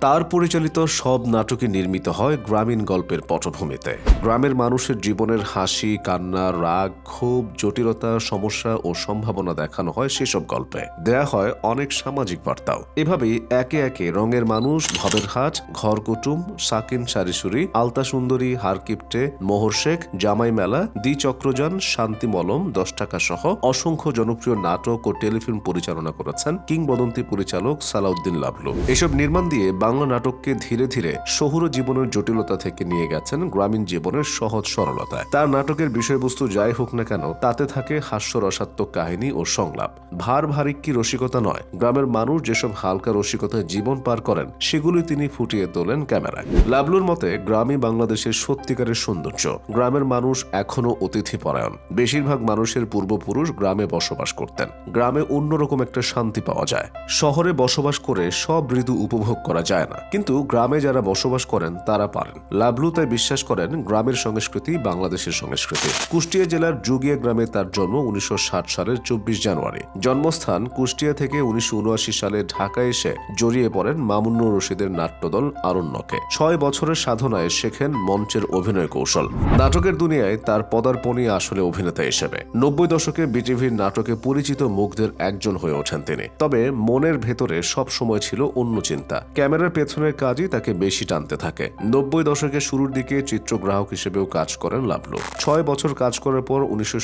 তার পরিচালিত সব নাটকই নির্মিত হয় গ্রামীণ গল্পের পটভূমিতে। গ্রামের মানুষের জীবনের হাসি, কান্না, রাগ, ক্ষোভ, জটিলতা, সমস্যা ও সম্ভাবনা দেখানো হয় সেসব গল্পে। দেয়া হয় অনেক সামাজিক বার্তাও। এভাবেই একে একে রঙের মানুষ, ভবের হাট ঘর কুটুম সাকিন সারিসুরি, আলতা সুন্দরী, হারকিপটে, মোহর শেখ, জামাই মেলা দ্বি চক্রযান, শান্তি মলম, দশ টাকা সহ অসংখ্য জনপ্রিয় নাটক ও টেলিফিল্ম পরিচালনা করেছেন কিংবদন্তি পরিচালক সালাউদ্দিন লাভলু এসব নির্মাণ দিয়ে বাংলা নাটককে ধীরে ধীরে শহুর জীবনের জটিলতা থেকে নিয়ে গেছেন গ্রামীণ জীবনের সহজ সরলতায় তার নাটকের বিষয়বস্তু যাই হোক না কেন, তাতে থাকে হাস্যরসাত্মক কাহিনী ও সংলাপ। ভার ভারিক্কি রসিকতা নয়, গ্রামের মানুষ যেসব হালকা রসিকতায় জীবন পার করেন সেগুলি তিনি ফুটিয়ে তোলেন ক্যামেরায়। লাবলুর মতে, গ্রামই বাংলাদেশের সত্যিকারের সৌন্দর্য। গ্রামের মানুষ এখনও অতিথি পরায়ণ বেশিরভাগ মানুষের পূর্বপুরুষ গ্রামে বসবাস করতেন। গ্রামে অন্যরকম একটা শান্তি পাওয়া যায়। শহরে বসবাস করে সব ঋতু উপভোগ করা যায়। না। কিন্তু গ্রামে যারা বসবাস করেন, তারা পারেন। লাবলু তাই বিশ্বাস করেন গ্রামের সংস্কৃতি বাংলাদেশের সংস্কৃতি। কুষ্টিয়া জেলার জুগিয়া গ্রামে তার জন্ম উনিশশো সালের চব্বিশ জানুয়ারি। জন্মস্থান কুষ্টিয়া থেকে উনিশশো উনআশি সালে ঢাকায় এসে জড়িয়ে পড়েন মামুন্নুর রশিদের নাট্যদল আরণ্যকে। ছয় বছরের সাধনায় শেখেন মঞ্চের অভিনয় কৌশল। নাটকের দুনিয়ায় তার পদার্পণই আসলে অভিনেতা হিসেবে। নব্বই দশকে বিটিভির নাটকে পরিচিত মুখদের একজন হয়ে ওঠেন তিনি। তবে মনের ভেতরে সব সময় ছিল অন্য চিন্তা। ক্যামেরার পেছনের কাজই তাকে বেশি টানতে থাকে। নব্বই দশকের শুরুর দিকে চিত্রগ্রাহক হিসেবেও কাজ করেন লাভলু ছয় বছর কাজ করার পর উনিশশো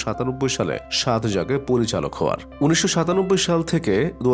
সালে সাত জাগে পরিচালক হওয়ার। উনিশশো সাল থেকে দু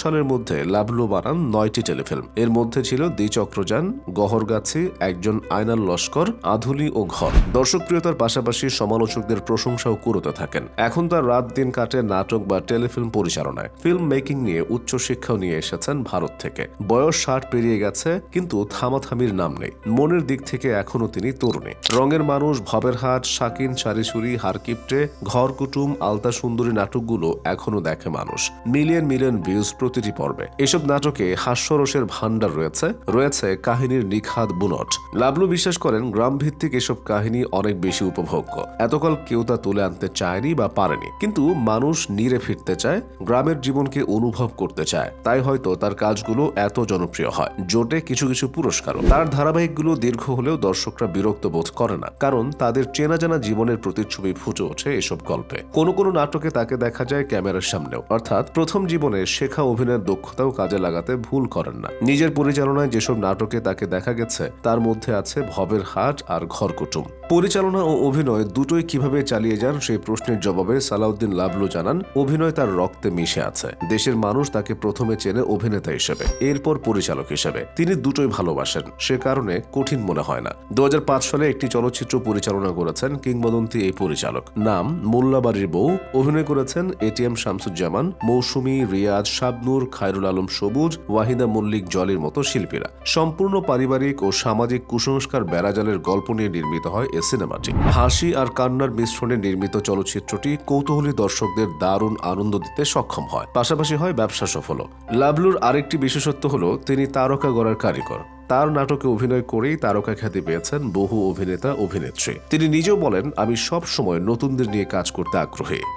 সালের মধ্যে লাভলু বানান নয়টি টেলিফিল্ম। এর মধ্যে ছিল দ্বিচক্রযান, গহরগাছি, একজন আয়নাল লস্কর, আধুলি ও ঘর। দর্শকপ্রিয়তার পাশাপাশি সমালোচকদের প্রশংসাও কুড়োতে থাকেন। এখন তার রাত দিন কাটে নাটক বা টেলিফিল্ম পরিচালনায়। ফিল্ম মেকিং নিয়ে উচ্চশিক্ষাও নিয়ে এসেছেন ভারত থেকে। বয়স ষাট পেরিয়ে গেছে, কিন্তু থামাথামির নাম নেই। মনের দিক থেকে এখনও তিনি তরুণী। রঙের মানুষ, ভবের হাট, শাকিন চারিচুরি হারকিপটে ঘর কুটুম আলতা সুন্দরী নাটকগুলো এখনও দেখে মানুষ। মিলিয়ন মিলিয়ন ভিউজ প্রতিটি পর্বে। এসব নাটকে হাস্যরসের ভান্ডার রয়েছে রয়েছে কাহিনীর নিখাদ বুনট। লাবলু বিশ্বাস করেন গ্রাম ভিত্তিক এসব কাহিনী অনেক বেশি উপভোগ্য। এতকাল কেউ তা তুলে আনতে চায়নি বা পারেনি। কিন্তু মানুষ নিরে ফিরতে চায়, গ্রামের জীবনকে অনুভব করতে চায়। তাই হয়তো তার কাজগুলো এত জনপ্রিয় হয়। জোটে কিছু কিছু পুরস্কারও। তার ধারাবাহিকগুলো দীর্ঘ হলেও দর্শকরা বিরক্ত বোধ করে না, কারণ তাদের চেনা জানা জীবনের প্রতিচ্ছবি ফুটে ওঠে এসব গল্পে। কোনো কোনো নাটকে তাকে দেখা যায় ক্যামেরার সামনেও। অর্থাৎ প্রথম জীবনে শেখা অভিনয়ের দক্ষতাও কাজে লাগাতে ভুল করেন না। নিজের পরিচালনায় যেসব নাটকে তাকে দেখা গেছে, তার মধ্যে আছে ভবের হাট আর ঘর কুটুম পরিচালনা ও অভিনয় দুটোই কীভাবে চালিয়ে যান সেই প্রশ্নের জবাবে সালাউদ্দিন লাবলু জানান, অভিনয় তার রক্তে মিশে আছে। দেশের মানুষ তাকে প্রথমে চেনে অভিনেতা হিসেবে, এরপর পরিচালক হিসেবে। তিনি দুটোই ভালোবাসেন, সে কারণে কঠিন মনে হয় না। দু হাজার পাঁচ সালে একটি চলচ্চিত্র পরিচালনা করেছেন কিংবদন্তি এই পরিচালক। নাম মোল্লাবাড়ির বউ। অভিনয় করেছেন এটিএম শামসুজ্জামান, মৌসুমী, রিয়াজ, শাবনুর, খায়রুল আলম সবুজ, ওয়াহিদা মল্লিক জলের মতো শিল্পীরা। সম্পূর্ণ পারিবারিক ও সামাজিক কুসংস্কার বেড়াজালের গল্প নিয়ে নির্মিত হয় এ সিনেমাটি। হাসি আর কান্নার মিশ্রণে নির্মিত চলচ্চিত্রটি কৌতূহলী দর্শকদের দারুণ আনন্দ দিতে সক্ষম হয়। পাশাপাশি হয় ব্যবসা সফল লাভলুর আরেকটি বিশেষত্ব হল, তিনি তারকা গড়ার কারিগর। তার নাটকে অভিনয় করেই তারকা খ্যাতি পেয়েছেন বহু অভিনেতা, অভিনেত্রী। তিনি নিজেও বলেন, আমি সব সময় নতুনদের নিয়ে কাজ করতে আগ্রহী।